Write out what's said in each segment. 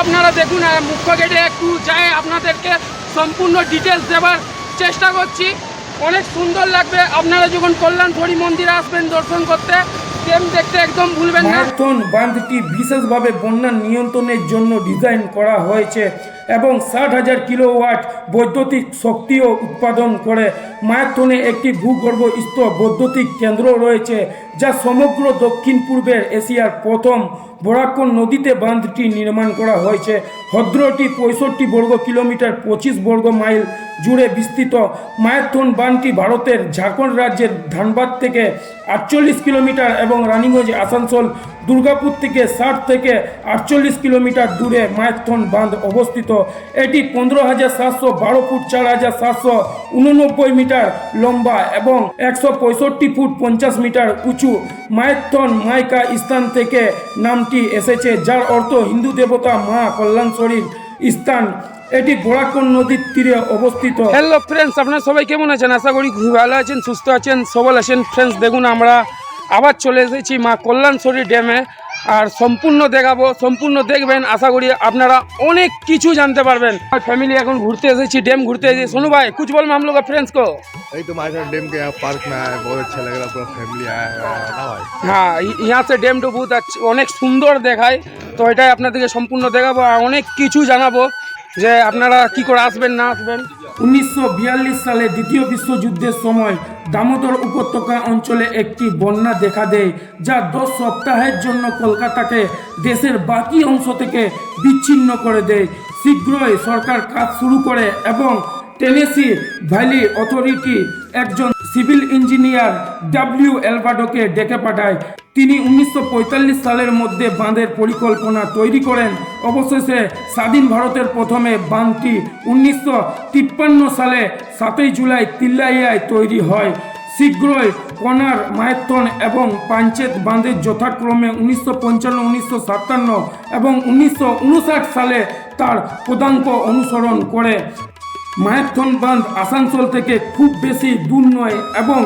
আপনারা দেখুন মুখ্য গেটে একটু যাই আপনাদেরকে সম্পূর্ণ ডিটেলস দেওয়ার চেষ্টা করছি। অনেক সুন্দর লাগবে। আপনারা যখন কল্যাণপুরী মন্দিরে আসবেন দর্শন করতে সেম দেখতে একদম ভুলবেন না। বাঁধটি বিশেষভাবে বন্যা নিয়ন্ত্রণের জন্য ডিজাইন করা হয়েছে। এবং ষাট হাজার কিলোওয়াট বৈদ্যুতিক শক্তিও উৎপাদন করে। মায়াথনে একটি ভূগর্ভস্থ বৈদ্যুতিক কেন্দ্র রয়েছে, যা সমগ্র দক্ষিণ পূর্বের এশিয়ার প্রথম বরাকন নদীতে বাঁধটি নির্মাণ করা হয়েছে। হদ্রটি পঁয়ষট্টি বর্গ কিলোমিটার, পঁচিশ বর্গ মাইল জুড়ে বিস্তৃত মায়াথন বাঁধটি ভারতের ঝাড়খণ্ড রাজ্যের ধানবাদ থেকে আটচল্লিশ কিলোমিটার এবং রানীগঞ্জ, আসানসোল, দুর্গাপুর থেকে ষাট থেকে আটচল্লিশ কিলোমিটার দূরে মায়াথন বাঁধ অবস্থিত। এটি পনেরো হাজার সাতশো বারো ফুট, চার হাজার সাতশো উননব্বই মিটার লম্বা এবং একশো পঁয়ষট্টি ফুট পঞ্চাশ মিটার উঁচু। মায়াথন মাইকা স্থান থেকে নামটি এসেছে, যার অর্থ হিন্দু দেবতা মা কল্যাণ কল্যাণশ্বরীর স্থান। এটি গোড়াকন নদীর তীরে অবস্থিত। হ্যালো ফ্রেন্ডস আপনারা সবাই কেমন আছেন? আশা করি খুব ভালো আছেন সুস্থ আছেন সবল আছেন। ফ্রেন্ডস দেখুন আমরা আবার চলে এসেছি মা কল্যাণশ্বরী ড্যামে। আর সম্পূর্ণ দেখাবো সম্পূর্ণ দেখবেন। আশা করি আপনারা অনেক কিছু জানতে পারবেন। আর ফ্যামিলি এখন ঘুরতে এসেছি ড্যাম ঘুরতে এসেছি। সোনু ভাই कुछ बोल हम ফ্রেন্ডস কো? এই তো মাঝে साथ डैम के यहाँ पार्क में आया बहुत अच्छा लग रहा पूरा फैमिली ড্যামটা বহুত অনেক সুন্দর দেখায়। তো এটাই আপনাদেরকে সম্পূর্ণ দেখাবো আর অনেক কিছু জানাব। যে আপনারা কি করে আসবেন, না আসবেন? উনিশশো বিয়াল্লিশ সালে দ্বিতীয় বিশ্বযুদ্ধের সময় দামোদর উপত্যকা অঞ্চলে একটি বন্যা দেখা দেয়, যা দশ সপ্তাহের জন্য কলকাতাকে দেশের বাকি অংশ থেকে বিচ্ছিন্ন করে দেয়। শীঘ্রই সরকার কাজ শুরু করে এবং টেনেসি ভ্যালি অথরিটি একজন সিভিল ইঞ্জিনিয়ার ডাব্লিউ এলভাডোকে ডেকে পাঠায়। তিনি উনিশশো পঁয়তাল্লিশ সালের মধ্যে বাঁধের পরিকল্পনা তৈরি করেন। অবশেষে স্বাধীন ভারতের প্রথমে বাঁধটি উনিশশো তিপ্পান্ন সালে সাতই জুলাই তিল্লাইয়ায় তৈরি হয়। শীঘ্রই কনার মায়াত্তন এবং পাঞ্চেত বাঁধের যথাক্রমে উনিশশো পঞ্চান্ন, উনিশশো সাতান্ন এবং উনিশশো উনষাট সালে তার পদাঙ্ক অনুসরণ করে। মায়াথন বাঁধ আসানসোল থেকে খুব বেশি দূর নয় এবং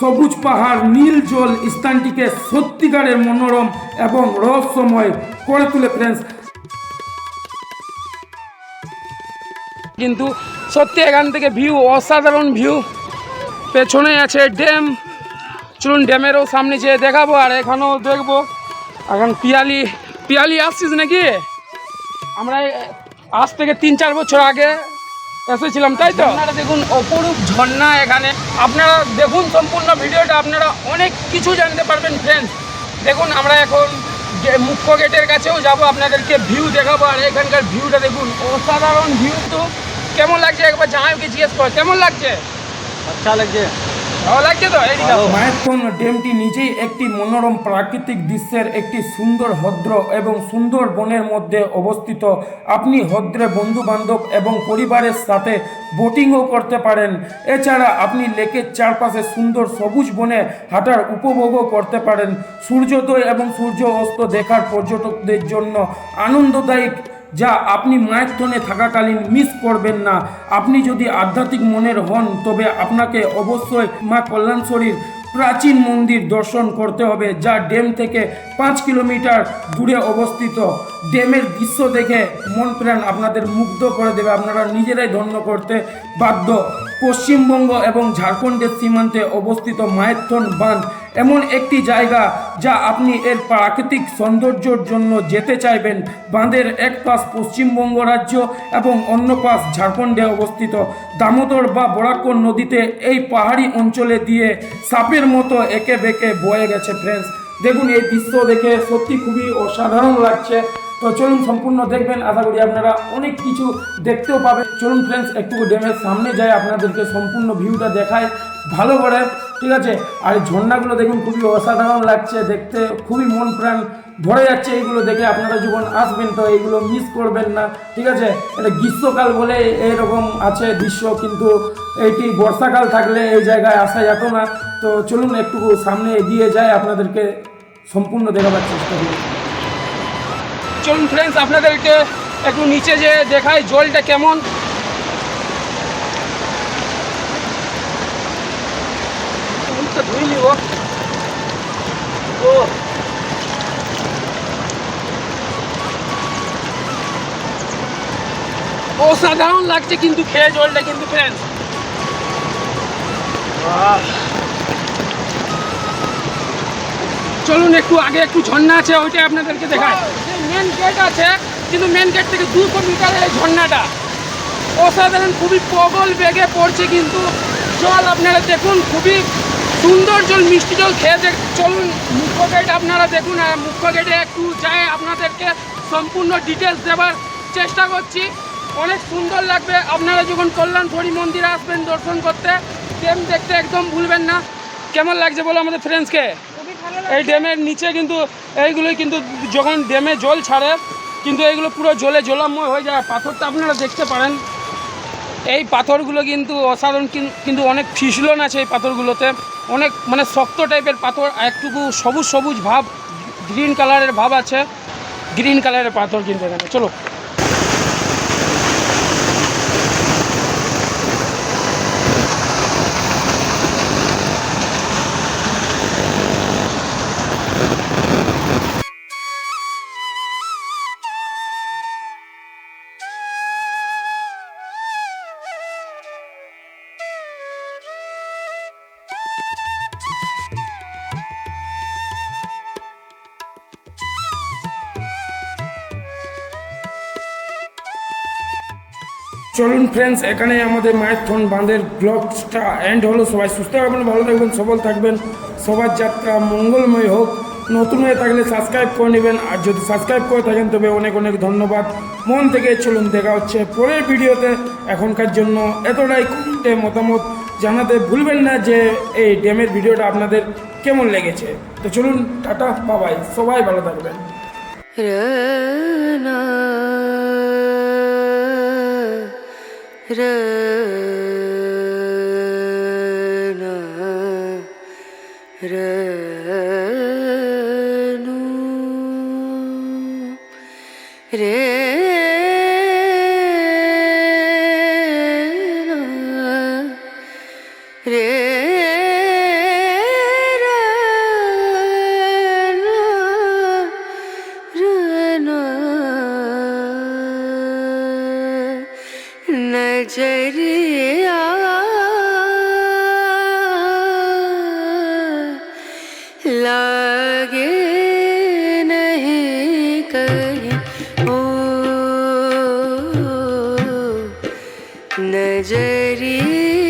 সবুজ পাহাড়, নীল জল, স্থানটিকে সত্যিকারের মনোরম এবং রহস্যময় করে তুলে ফ্রেন্ডস কিন্তু সত্যি এখান থেকে ভিউ অসাধারণ ভিউ পেছনে আছে ড্যাম চলুন ড্যামেরও সামনে যেয়ে দেখাবো আর এখানেও দেখব। এখন পিয়ালি পিয়ালি আসছিস নাকি? আমরা আজ থেকে তিন চার বছর আগে এসেছিলাম তাই তো? আপনারা দেখুন অপরূপ ঝর্ণা এখানে। আপনারা দেখুন সম্পূর্ণ ভিডিওটা আপনারা অনেক কিছু জানতে পারবেন ফ্রেন্ডস দেখুন আমরা এখন মুখ্য গেটের কাছেও যাব আপনাদেরকে ভিউ দেখাবো আর এখানকার ভিউটা দেখুন অসাধারণ ভিউ তো। কেমন লাগছে? একবার জামাইকে জিজ্ঞেস কর কেমন লাগছে? আচ্ছা লাগছে। মায়াথন ড্যামটি নিজেই একটি মনোরম প্রাকৃতিক দৃশ্যের একটি সুন্দর হ্রদ্র এবং সুন্দর বনের মধ্যে অবস্থিত। আপনি হ্রদ্রে বন্ধু বান্ধব এবং পরিবারের সাথে বোটিংও করতে পারেন। এছাড়া আপনি লেকের চারপাশে সুন্দর সবুজ বনে হাঁটার উপভোগও করতে পারেন। সূর্যোদয় এবং সূর্য অস্ত দেখার পর্যটকদের জন্য আনন্দদায়ী যা আপনি মায়াথনে থাকাকালীন মিস করবেন না। আপনি যদি আধ্যাত্মিক মনের হন, তবে আপনাকে অবশ্যই মা কল্যাণশ্বরীর প্রাচীন মন্দির দর্শন করতে হবে, যা ড্যাম থেকে পাঁচ কিলোমিটার দূরে অবস্থিত। ড্যামের দৃশ্য দেখে মন প্রাণ আপনাদের মুগ্ধ করে দেবে। আপনারা নিজেরাই ধন্য করতে বাধ্য। পশ্চিমবঙ্গ এবং ঝাড়খণ্ডের সীমান্তে অবস্থিত মায়েথন বাঁধ এমন একটি জায়গা যা আপনি এর প্রাকৃতিক সৌন্দর্যর জন্য যেতে চাইবেন। বাঁধের এক পাশ পশ্চিমবঙ্গ রাজ্য এবং অন্য পাশ ঝাড়খণ্ডে অবস্থিত। দামোদর বা বরাকর নদীতে এই পাহাড়ি অঞ্চলে দিয়ে সাপের মতো একে বেঁকে বয়ে গেছে ফ্রেন্ডস দেখুন, এই দৃশ্য দেখে সত্যি খুবই অসাধারণ লাগছে। তো চলুন সম্পূর্ণ দেখবেন। আশা করি আপনারা অনেক কিছু দেখতেও পাবেন। চলুন ফ্রেন্ডস একটু ড্যামের সামনে যায় আপনাদেরকে সম্পূর্ণ ভিউটা দেখায় ভালো করে, ঠিক আছে? আর ঝর্ণাগুলো দেখুন, খুবই অসাধারণ লাগছে দেখতে, খুবই মন প্রাণ ভরে যাচ্ছে এইগুলো দেখে, আপনারা যখন আসবেন তো এইগুলো মিস করবেন না, ঠিক আছে? এটা গ্রীষ্মকাল বলে এরকম আছে দৃশ্য, কিন্তু এইটি বর্ষাকাল থাকলে এই জায়গায় আসা যেত না। তো চলুন একটু সামনে এগিয়ে যায় আপনাদেরকে সম্পূর্ণ দেখাবার চেষ্টা করি। চলুন ফ্রেন্ডস আপনাদেরকে একটু নিচে যে দেখায় জলটা কেমন। ধুই নিব। ও অসাধারণ লাগছে কিন্তু খেয়ে জলটা কিন্তু ফ্রেন্ডস চলুন একটু আগে একটু ঝর্ণা আছে, ওইটাই আপনাদেরকে দেখায় মেন গেট আছে, কিন্তু মেন গেট থেকে দুশো মিটার এই ঝর্ণাটা। অসাধারণ, খুবই প্রবল বেগে পড়ছে কিন্তু জল আপনারা দেখুন, খুবই সুন্দর জল, মিষ্টি জল খেয়ে দেখ চলুন, মুখ্য গেট আপনারা দেখুন, আর মুখ্য গেটে একটু যাই, আপনাদেরকে সম্পূর্ণ ডিটেলস দেওয়ার চেষ্টা করছি। অনেক সুন্দর লাগবে, আপনারা যখন কল্যাণপুরী মন্দিরে আসবেন দর্শন করতে ড্যাম দেখতে একদম ভুলবেন না। কেমন লাগছে বলো আমাদের ফ্রেন্ডসকে এই ড্যামের নিচে কিন্তু, এইগুলোই কিন্তু যখন ড্যামে জল ছাড়ে, কিন্তু এইগুলো পুরো জলে জলাময় হয়ে যায়। পাথরটা আপনারা দেখতে পারেন। এই পাথরগুলো কিন্তু অসাধারণ, কিন- কিন্তু অনেক ফিসলন আছে এই পাথরগুলোতে। অনেক মানে শক্ত টাইপের পাথর একটুকু সবুজ সবুজ ভাব, গ্রিন কালারের ভাব আছে। গ্রিন কালারের পাথর কিন্তু এখানে। চলো। চলুন ফ্রেন্ডস এখানে আমাদের মায়ের থন বাঁধের ব্লগসটা এন্ড হলো। সবাই সুস্থ থাকবেন, ভালো থাকবেন, সবল থাকবেন। সবার যাত্রা মঙ্গলময় হোক। নতুন হয়ে থাকলে সাবস্ক্রাইব করে নেবেন। আর যদি সাবস্ক্রাইব করে থাকেন, তবে অনেক অনেক ধন্যবাদ। মন থেকে চলুন, দেখা হচ্ছে পরের ভিডিওতে। এখনকার জন্য এতটাই কমেন্টে মতামত জানাতে ভুলবেন না যে এই ড্যামের ভিডিওটা আপনাদের কেমন লেগেছে। তো চলুন, টাটা, বাবাই। সবাই ভালো থাকবেন। र नजरिया लागे नहीं कहीं ओ नजरिया